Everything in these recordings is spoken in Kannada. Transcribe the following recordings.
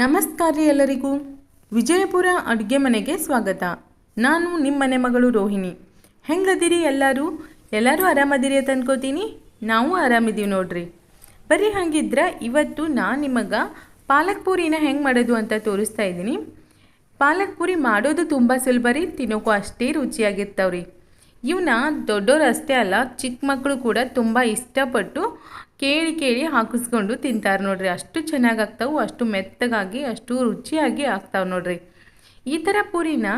ನಮಸ್ಕಾರ ಎಲ್ಲರಿಗೂ. ವಿಜಯಪುರ ಅಡುಗೆ ಮನೆಗೆ ಸ್ವಾಗತ. ನಾನು ನಿಮ್ಮ ಮನೆ ಮಗಳು ರೋಹಿಣಿ. ಹೆಂಗದಿರಿ ಎಲ್ಲರೂ? ಎಲ್ಲರೂ ಆರಾಮದಿರಿ ಅಂತ ಅನ್ಕೋತೀನಿ. ನಾವು ಆರಾಮಿದ್ದೀವಿ ನೋಡ್ರಿ. ಬರೀ ಹಾಗಿದ್ರೆ ಇವತ್ತು ನಾನು ನಿಮಗೆ ಪಾಲಕ್ ಪೂರಿನ ಹೆಂಗೆ ಮಾಡೋದು ಅಂತ ತೋರಿಸ್ತಾ ಇದ್ದೀನಿ. ಪಾಲಕ್ ಪೂರಿ ಮಾಡೋದು ತುಂಬ ಸುಲಭ ರೀ ತಿನ್ನೋಕ್ಕೂ ಅಷ್ಟೇ ರುಚಿಯಾಗಿರ್ತಾವ್ರಿ. ಇವನ್ನ ದೊಡ್ಡೋರು ಅಷ್ಟೇ ಅಲ್ಲ, ಚಿಕ್ಕ ಮಕ್ಕಳು ಕೂಡ ತುಂಬ ಇಷ್ಟಪಟ್ಟು ಕೇಳಿ ಕೇಳಿ ಹಾಕಿಸ್ಕೊಂಡು ತಿಂತಾರೆ ನೋಡ್ರಿ. ಅಷ್ಟು ಚೆನ್ನಾಗಿ ಆಗ್ತಾವು, ಅಷ್ಟು ಮೆತ್ತಗಾಗಿ, ಅಷ್ಟು ರುಚಿಯಾಗಿ ಆಗ್ತಾವೆ ನೋಡ್ರಿ. ಈ ಥರ ಪೂರಿನ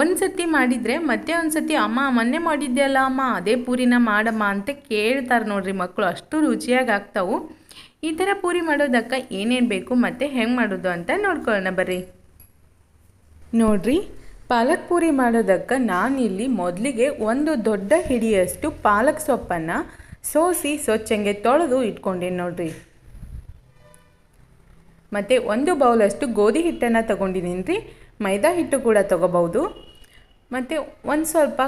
ಒಂದು ಸತಿ ಮಾಡಿದರೆ ಮತ್ತೆ ಒಂದು ಸತಿ ಅಮ್ಮ ಮೊನ್ನೆ ಮಾಡಿದ್ದೆ ಅಲ್ಲ ಅಮ್ಮ, ಅದೇ ಪೂರಿನ ಮಾಡಮ್ಮ ಅಂತ ಕೇಳ್ತಾರೆ ನೋಡ್ರಿ ಮಕ್ಕಳು ಅಷ್ಟು ರುಚಿಯಾಗಿ ಆಗ್ತಾವು. ಈ ಥರ ಪೂರಿ ಮಾಡೋದಕ್ಕೆ ಏನೇನು ಬೇಕು ಮತ್ತು ಹೆಂಗೆ ಮಾಡೋದು ಅಂತ ನೋಡ್ಕೊಳ್ಳೋಣ ಬರ್ರಿ. ನೋಡ್ರಿ, ಪಾಲಕ್ ಪೂರಿ ಮಾಡೋದಕ್ಕೆ ನಾನಿಲ್ಲಿ ಮೊದಲಿಗೆ ಒಂದು ದೊಡ್ಡ ಹಿಡಿಯಷ್ಟು ಪಾಲಕ್ ಸೊಪ್ಪನ್ನು ಸೋಸಿ ಸ್ವಚ್ಛಂಗೆ ತೊಳೆದು ಇಟ್ಕೊಂಡೇನು ನೋಡ್ರಿ. ಮತ್ತು ಒಂದು ಬೌಲಷ್ಟು ಗೋಧಿ ಹಿಟ್ಟನ್ನು ತೊಗೊಂಡಿದ್ದೀನಿ ರೀ ಮೈದಾ ಹಿಟ್ಟು ಕೂಡ ತೊಗೋಬೌದು ಮತ್ತು ಒಂದು ಸ್ವಲ್ಪ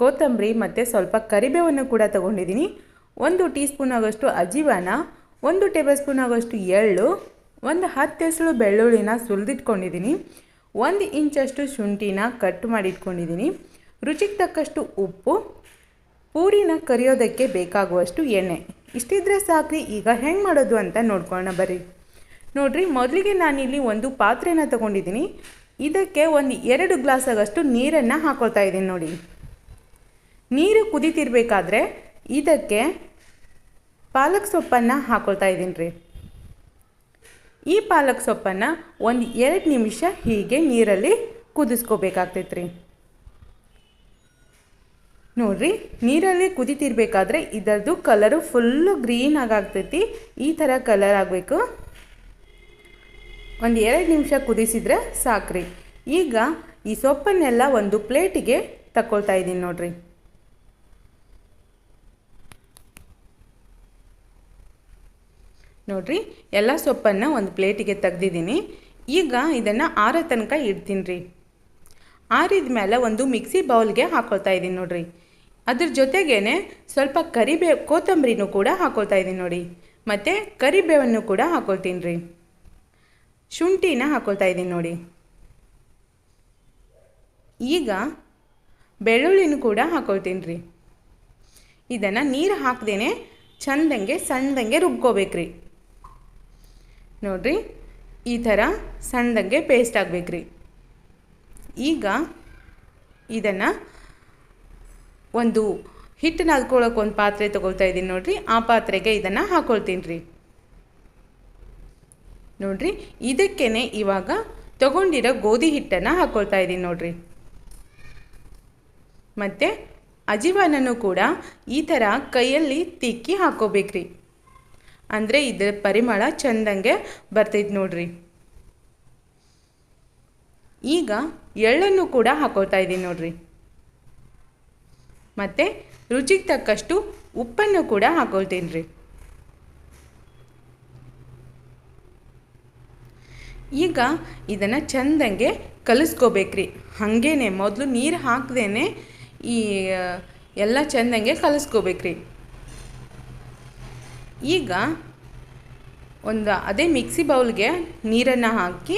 ಕೊತ್ತಂಬರಿ ಮತ್ತು ಸ್ವಲ್ಪ ಕರಿಬೇವನ್ನು ಕೂಡ ತೊಗೊಂಡಿದ್ದೀನಿ. ಒಂದು ಟೀ ಸ್ಪೂನ್ ಆಗೋಷ್ಟು ಅಜೀವನ, ಒಂದು ಟೇಬಲ್ ಸ್ಪೂನ್ ಆಗೋಷ್ಟು ಎಳ್ಳು, ಒಂದು ಹತ್ತು ಹೆಸರು ಬೆಳ್ಳುಳ್ಳಿನ ಸುಲಿದಿಟ್ಕೊಂಡಿದ್ದೀನಿ. ಒಂದು ಇಂಚಷ್ಟು ಶುಂಠಿನ ಕಟ್ ಮಾಡಿ ಇಟ್ಕೊಂಡಿದ್ದೀನಿ ರುಚಿಗೆ ತಕ್ಕಷ್ಟು ಉಪ್ಪು ಪೂರಿನ ಕರಿಯೋದಕ್ಕೆ ಬೇಕಾಗುವಷ್ಟು ಎಣ್ಣೆ. ಇಷ್ಟಿದ್ರೆ ಸಾಕ್ರಿ, ಈಗ ಹೆಂಗೆ ಮಾಡೋದು ಅಂತ ನೋಡ್ಕೊಳ್ಳೋಣ ಬರ್ರಿ. ನೋಡ್ರಿ, ಮೊದಲಿಗೆ ನಾನಿಲ್ಲಿ ಒಂದು ಪಾತ್ರೆನ ತಗೊಂಡಿದ್ದೀನಿ. ಇದಕ್ಕೆ ಒಂದು ಎರಡು ಗ್ಲಾಸ್ ಆಗಷ್ಟು ನೀರನ್ನು ಹಾಕೊಳ್ತಾ ಇದ್ದೀನಿ ನೋಡಿ. ನೀರು ಕುದೀತಿರ್ಬೇಕಾದ್ರೆ ಇದಕ್ಕೆ ಪಾಲಕ್ ಸೊಪ್ಪನ್ನು ಹಾಕೊಳ್ತಾ ಇದ್ದೀನಿ ರೀ. ಈ ಪಾಲಕ್ ಸೊಪ್ಪನ್ನು ಒಂದು ಎರಡು ನಿಮಿಷ ಹೀಗೆ ನೀರಲ್ಲಿ ಕುದಿಸ್ಕೋಬೇಕಾಗ್ತೈತೆ ರೀ. ನೋಡ್ರಿ, ನೀರಲ್ಲಿ ಕುದಿತಿರ್ಬೇಕಾದ್ರೆ ಇದರದು ಕಲರು ಫುಲ್ಲು ಗ್ರೀನ್ ಆಗಾಗ್ತೈತಿ. ಈ ಥರ ಕಲರ್ ಆಗಬೇಕು. ಒಂದು ಎರಡು ನಿಮಿಷ ಕುದಿಸಿದ್ರೆ ಸಾಕ್ರಿ. ಈಗ ಈ ಸೊಪ್ಪನ್ನೆಲ್ಲ ಒಂದು ಪ್ಲೇಟಿಗೆ ತಗೊಳ್ತಾ ಇದ್ದೀನಿ ನೋಡ್ರಿ. ನೋಡ್ರಿ, ಎಲ್ಲ ಸೊಪ್ಪನ್ನು ಒಂದು ಪ್ಲೇಟಿಗೆ ತೆಗ್ದಿದ್ದೀನಿ. ಈಗ ಇದನ್ನು ಆರೋ ತನಕ ಇಡ್ತೀನಿ ರೀ. ಆರಿದ ಮೇಲೆ ಒಂದು ಮಿಕ್ಸಿ ಬೌಲ್ಗೆ ಹಾಕೊಳ್ತಾ ಇದ್ದೀನಿ ನೋಡ್ರಿ. ಅದ್ರ ಜೊತೆಗೇನೆ ಸ್ವಲ್ಪ ಕರಿಬೇ ಕೊತ್ತಂಬರಿನೂ ಕೂಡ ಹಾಕೊಳ್ತಾ ಇದ್ದೀನಿ ನೋಡಿ. ಮತ್ತು ಕರಿಬೇವನ್ನು ಕೂಡ ಹಾಕೊಳ್ತೀನಿ ರೀ. ಶುಂಠಿನ ಹಾಕೊಳ್ತಾ ಇದ್ದೀನಿ ನೋಡಿ. ಈಗ ಬೆಳ್ಳುಳ್ಳಿನೂ ಕೂಡ ಹಾಕೊಳ್ತೀನಿ ರೀ. ಇದನ್ನು ನೀರು ಹಾಕ್ದೇ ಚಂದಂಗೆ ಸಣ್ಣದಂಗೆ ರುಬ್ಕೋಬೇಕ್ರಿ ನೋಡ್ರಿ, ಈ ಥರ ಸಣ್ಣದಂಗೆ ಪೇಸ್ಟ್ ಆಗಬೇಕ್ರಿ ಈಗ ಇದನ್ನು ಒಂದು ಹಿಟ್ಟನ್ನು ನಾದ್ಕೊಳ್ಳೋಕೆ ಒಂದು ಪಾತ್ರೆ ತೊಗೊಳ್ತಾ ಇದ್ದೀನಿ ನೋಡಿರಿ. ಆ ಪಾತ್ರೆಗೆ ಇದನ್ನು ಹಾಕೊಳ್ತೀನಿ ರೀ. ನೋಡಿರಿ ಇದಕ್ಕೇ ಇವಾಗ ತಗೊಂಡಿರೋ ಗೋಧಿ ಹಿಟ್ಟನ್ನು ಹಾಕ್ಕೊಳ್ತಾ ಇದ್ದೀನಿ ನೋಡಿರಿ. ಮತ್ತು ಅಜಿವಾನನ್ನು ಕೂಡ ಈ ಥರ ಕೈಯಲ್ಲಿ ತಿಕ್ಕಿ ಹಾಕೋಬೇಕ್ರಿ. ಅಂದರೆ ಇದರ ಪರಿಮಳ ಚೆಂದಂಗೆ ಬರ್ತೈತೆ ನೋಡ್ರಿ. ಈಗ ಎಳ್ಳನ್ನು ಕೂಡ ಹಾಕೊಳ್ತಾ ಇದ್ದೀನಿ ನೋಡ್ರಿ. ಮತ್ತು ರುಚಿಗೆ ತಕ್ಕಷ್ಟು ಉಪ್ಪನ್ನು ಕೂಡ ಹಾಕೊಳ್ತೀನಿ ರೀ ಈಗ ಇದನ್ನು ಚೆಂದಂಗೆ ಕಲಿಸ್ಕೋಬೇಕ್ರಿ. ಹಾಗೇನೆ ಮೊದಲು ನೀರು ಹಾಕ್ದೇ ಈ ಎಲ್ಲ ಚೆಂದಂಗೆ ಕಲಿಸ್ಕೋಬೇಕ್ರಿ. ಈಗ ಒಂದು ಅದೇ ಮಿಕ್ಸಿ ಬೌಲ್ಗೆ ನೀರನ್ನು ಹಾಕಿ,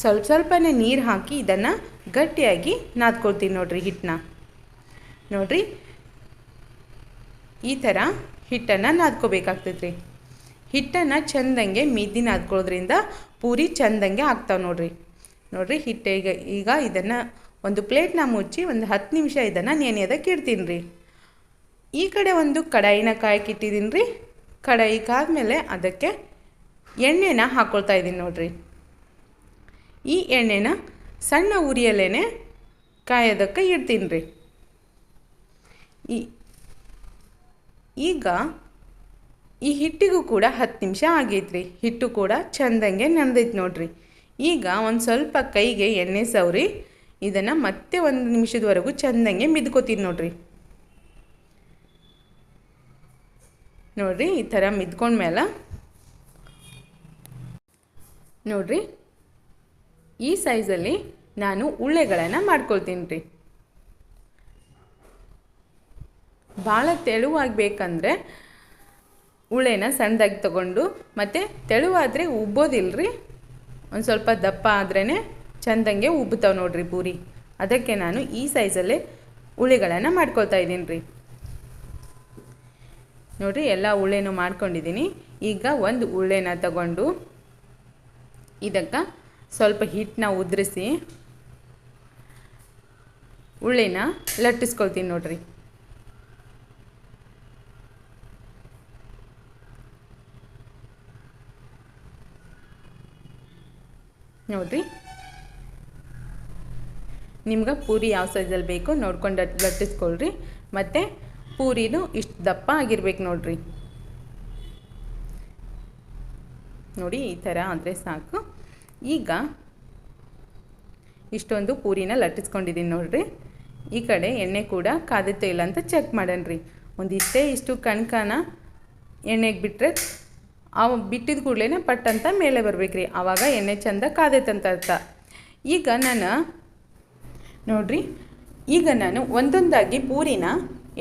ಸ್ವಲ್ಪ ಸ್ವಲ್ಪನೇ ನೀರು ಹಾಕಿ ಇದನ್ನು ಗಟ್ಟಿಯಾಗಿ ನಾದ್ಕೊಳ್ತೀನಿ ನೋಡಿರಿ ಹಿಟ್ಟನ್ನ ನೋಡ್ರಿ. ಈ ಥರ ಹಿಟ್ಟನ್ನು ನಾದ್ಕೋಬೇಕಾಗ್ತೈತೆ ರೀ ಹಿಟ್ಟನ್ನು ಚೆಂದಂಗೆ ಮಿದ್ದಿ ನಾದ್ಕೊಳ್ಳೋದ್ರಿಂದ ಪೂರಿ ಚೆಂದಂಗೆ ಆಗ್ತಾವೆ ನೋಡ್ರಿ. ನೋಡಿರಿ ಹಿಟ್ಟ ಈಗ ಈಗ ಇದನ್ನು ಒಂದು ಪ್ಲೇಟ್ನ ಮುಚ್ಚಿ ಒಂದು ಹತ್ತು ನಿಮಿಷ ಇದನ್ನು ನೆನೆಯೋದಕ್ಕೆ ಇಡ್ತೀನಿ ರೀ ಈ ಕಡೆ ಒಂದು ಕಡಾಯಿನ ಕಾಯಕ್ಕೆ ಇಟ್ಟಿದ್ದೀನಿ ರೀ ಕಡಾಯಿ ಕಾದ್ಮೇಲೆ ಅದಕ್ಕೆ ಎಣ್ಣೆನ ಹಾಕ್ಕೊಳ್ತಾ ಇದ್ದೀನಿ ನೋಡ್ರಿ. ಈ ಎಣ್ಣೆನ ಸಣ್ಣ ಉರಿಯಲ್ಲೇ ಕಾಯೋದಕ್ಕೆ ಇಡ್ತೀನಿ ರೀ ಈ, ಈಗ ಈ ಹಿಟ್ಟಿಗೂ ಕೂಡ ಹತ್ತು ನಿಮಿಷ ಆಗೈತ್ರಿ. ಹಿಟ್ಟು ಕೂಡ ಚಂದಂಗೆ ನೆನೆದೈತೆ ನೋಡ್ರಿ. ಈಗ ಒಂದು ಸ್ವಲ್ಪ ಕೈಗೆ ಎಣ್ಣೆ ಸವರಿ, ಇದನ್ನು ಮತ್ತೆ ಒಂದು ನಿಮಿಷದವರೆಗೂ ಚಂದಂಗೆ ಮಿದ್ಕೋತೀನಿ ನೋಡ್ರಿ. ನೋಡ್ರಿ, ಈ ಥರ ಮಿದ್ಕೊಂಡ್ಮೇಲೆ ನೋಡ್ರಿ, ಈ ಸೈಜಲ್ಲಿ ನಾನು ಉಳ್ಳೆಗಳನ್ನು ಮಾಡ್ಕೊಳ್ತೀನಿ ರೀ ಭಾಳ ತೆಳುವಾಗಬೇಕಂದ್ರೆ ಉಳೆನ ಸಣ್ಣದಾಗಿ ತಗೊಂಡು, ಮತ್ತು ತೆಳುವಾದರೆ ಉಬ್ಬೋದಿಲ್ಲರಿ ಒಂದು ಸ್ವಲ್ಪ ದಪ್ಪ ಆದ್ರೇ ಚಂದಂಗೆ ಉಬ್ಬುತ್ತಾವೆ ನೋಡ್ರಿ ಪೂರಿ. ಅದಕ್ಕೆ ನಾನು ಈ ಸೈಜಲ್ಲೇ ಉಳಿಗಳನ್ನು ಮಾಡ್ಕೊಳ್ತಾ ಇದ್ದೀನಿ ರೀ ನೋಡಿರಿ, ಎಲ್ಲ ಉಳ್ಳೆನೂ ಮಾಡ್ಕೊಂಡಿದ್ದೀನಿ. ಈಗ ಒಂದು ಉಳ್ಳೆನ ತಗೊಂಡು ಇದಕ್ಕೆ ಸ್ವಲ್ಪ ಹಿಟ್ಟನ್ನ ಉದುರಿಸಿ ಉಳ್ಳೇನ ಲಟ್ಟಿಸ್ಕೊಳ್ತೀನಿ ನೋಡ್ರಿ. ನೋಡ್ರಿ ನಿಮ್ಗೆ ಪೂರಿ ಯಾವ ಸೈಜಲ್ಲಿ ಬೇಕೋ ನೋಡ್ಕೊಂಡು ಲಟ್ಟಿಸ್ಕೊಳ್ರಿ. ಮತ್ತು ಪೂರಿನೂ ಇಷ್ಟು ದಪ್ಪ ಆಗಿರ್ಬೇಕು ನೋಡ್ರಿ. ನೋಡಿ, ಈ ಥರ ಆದರೆ ಸಾಕು. ಈಗ ಇಷ್ಟೊಂದು ಪೂರಿನ ಲಟ್ಟಿಸ್ಕೊಂಡಿದ್ದೀನಿ ನೋಡ್ರಿ. ಈ ಕಡೆ ಎಣ್ಣೆ ಕೂಡ ಕಾದಿತ್ತೋ ಇಲ್ಲ ಅಂತ ಚೆಕ್ ಮಾಡೋಣ ಒಂದಿಷ್ಟೇ ಇಷ್ಟು ಕಣ್ಕನ ಎಣ್ಣೆಗೆ ಬಿಟ್ಟರೆ ಅವು ಬಿಟ್ಟಿದ ಕೂಡಲೇ ಪಟ್ ಅಂತ ಮೇಲೆ ಬರ್ಬೇಕ್ರಿ. ಆವಾಗ ಎಣ್ಣೆ ಚಂದ ಕಾದೈತಂತ ಅರ್ಥ ಈಗ ನಾನು ನೋಡ್ರಿ, ಈಗ ನಾನು ಒಂದೊಂದಾಗಿ ಪೂರಿನ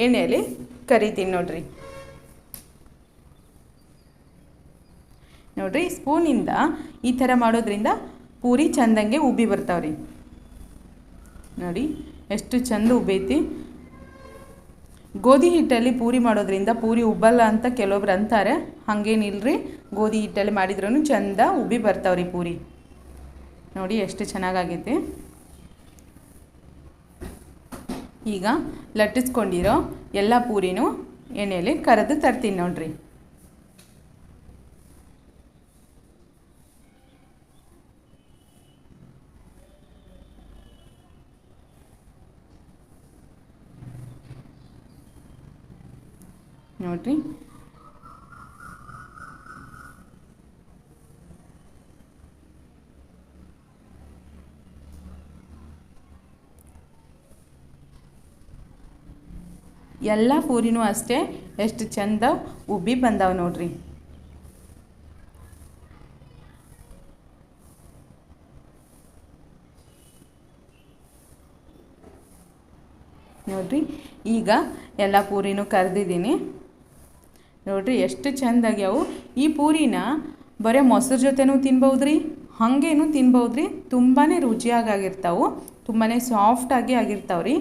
ಎಣ್ಣೆಯಲ್ಲಿ ಕರಿತೀನಿ ನೋಡ್ರಿ. ನೋಡ್ರಿ, ಸ್ಪೂನಿಂದ ಈ ಥರ ಮಾಡೋದ್ರಿಂದ ಪೂರಿ ಚಂದಂಗೆ ಉಬ್ಬಿ ಬರ್ತಾವ್ರಿ. ನೋಡಿ, ಎಷ್ಟು ಚಂದ ಉಬ್ಬೈತಿ. ಗೋಧಿ ಹಿಟ್ಟಲ್ಲಿ ಪೂರಿ ಮಾಡೋದ್ರಿಂದ ಪೂರಿ ಉಬ್ಬಲ್ಲ ಅಂತ ಕೆಲವೊಬ್ರು ಅಂತಾರೆ. ಹಾಗೇನಿಲ್ರಿ ಗೋಧಿ ಹಿಟ್ಟಲ್ಲಿ ಮಾಡಿದ್ರೂ ಚಂದ ಉಬ್ಬಿ ಬರ್ತಾವ್ರಿ ಪೂರಿ. ನೋಡಿ ಎಷ್ಟು ಚೆನ್ನಾಗಾಗೈತಿ. ಈಗ ಲಟ್ಟಿಸ್ಕೊಂಡಿರೋ ಎಲ್ಲ ಪೂರಿನೂ ಎಣ್ಣೆಯಲ್ಲಿ ಕರೆದು ತರ್ತೀನಿ ನೋಡ್ರಿ. ನೋಡ್ರಿ. ಎಲ್ಲ ಪೂರಿನೂ ಅಷ್ಟೇ ಎಷ್ಟು ಚಂದ ಉಬ್ಬಿ ಬಂದಾವ ನೋಡ್ರಿ. ನೋಡ್ರಿ ಈಗ ಎಲ್ಲ ಪೂರಿನೂ ಕರೆದಿದ್ದೀನಿ. ನೋಡ್ರಿ ಎಷ್ಟು ಚೆಂದಾಗ್ಯಾವು ಈ ಪೂರಿನ ಬರೀ ಮೊಸರು ಜೊತೆನೂ ತಿನ್ಬೌದ್ರಿ, ಹಾಗೇನು ತಿನ್ಬೌದ್ರಿ ತುಂಬಾ ರುಚಿಯಾಗಿರ್ತಾವೆ ತುಂಬಾ ಸಾಫ್ಟಾಗಿ ಆಗಿರ್ತಾವೆ ರೀ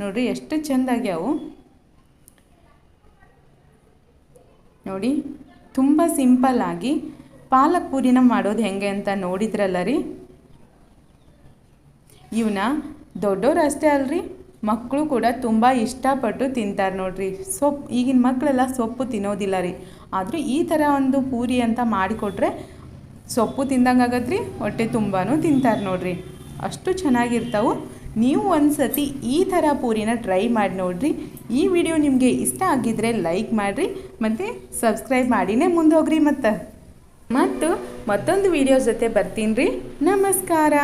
ನೋಡ್ರಿ ಎಷ್ಟು ಚೆಂದಾಗ್ಯಾವು ನೋಡಿ, ತುಂಬ ಸಿಂಪಲ್ಲಾಗಿ ಪಾಲಕ್ ಪೂರಿನ ಮಾಡೋದು ಹೆಂಗೆ ಅಂತ ನೋಡಿದ್ರಲ್ಲ ರೀ. ಇವನ್ನ ದೊಡ್ಡೋರು ಅಷ್ಟೇ ಅಲ್ರಿ ಮಕ್ಕಳು ಕೂಡ ತುಂಬ ಇಷ್ಟಪಟ್ಟು ತಿಂತಾರೆ ನೋಡ್ರಿ. ಸೊಪ್ಪು ಈಗಿನ ಮಕ್ಕಳೆಲ್ಲ ಸೊಪ್ಪು ತಿನ್ನೋದಿಲ್ಲ ರೀ. ಆದರೂ ಈ ಥರ ಒಂದು ಪೂರಿ ಅಂತ ಮಾಡಿಕೊಟ್ರೆ ಸೊಪ್ಪು ರೀ ಹೊಟ್ಟೆ ತುಂಬಾ ತಿಂತಾರೆ ನೋಡ್ರಿ. ಅಷ್ಟು ಚೆನ್ನಾಗಿರ್ತಾವೆ. ನೀವು ಒಂದು ಸತಿ ಈ ಥರ ಪೂರಿನ ಟ್ರೈ ಮಾಡಿ ನೋಡಿರಿ. ಈ ವಿಡಿಯೋ ನಿಮಗೆ ಇಷ್ಟ ಆಗಿದ್ದರೆ ಲೈಕ್ ಮಾಡಿರಿ, ಮತ್ತು ಸಬ್ಸ್ಕ್ರೈಬ್ ಮಾಡಿನೇ ಮುಂದೆ ಹೋಗ್ರಿ ಮತ್ತು. ಮತ್ತು ಮತ್ತೊಂದು ವಿಡಿಯೋ ಜೊತೆ ಬರ್ತೀನಿ ರೀ. ನಮಸ್ಕಾರ.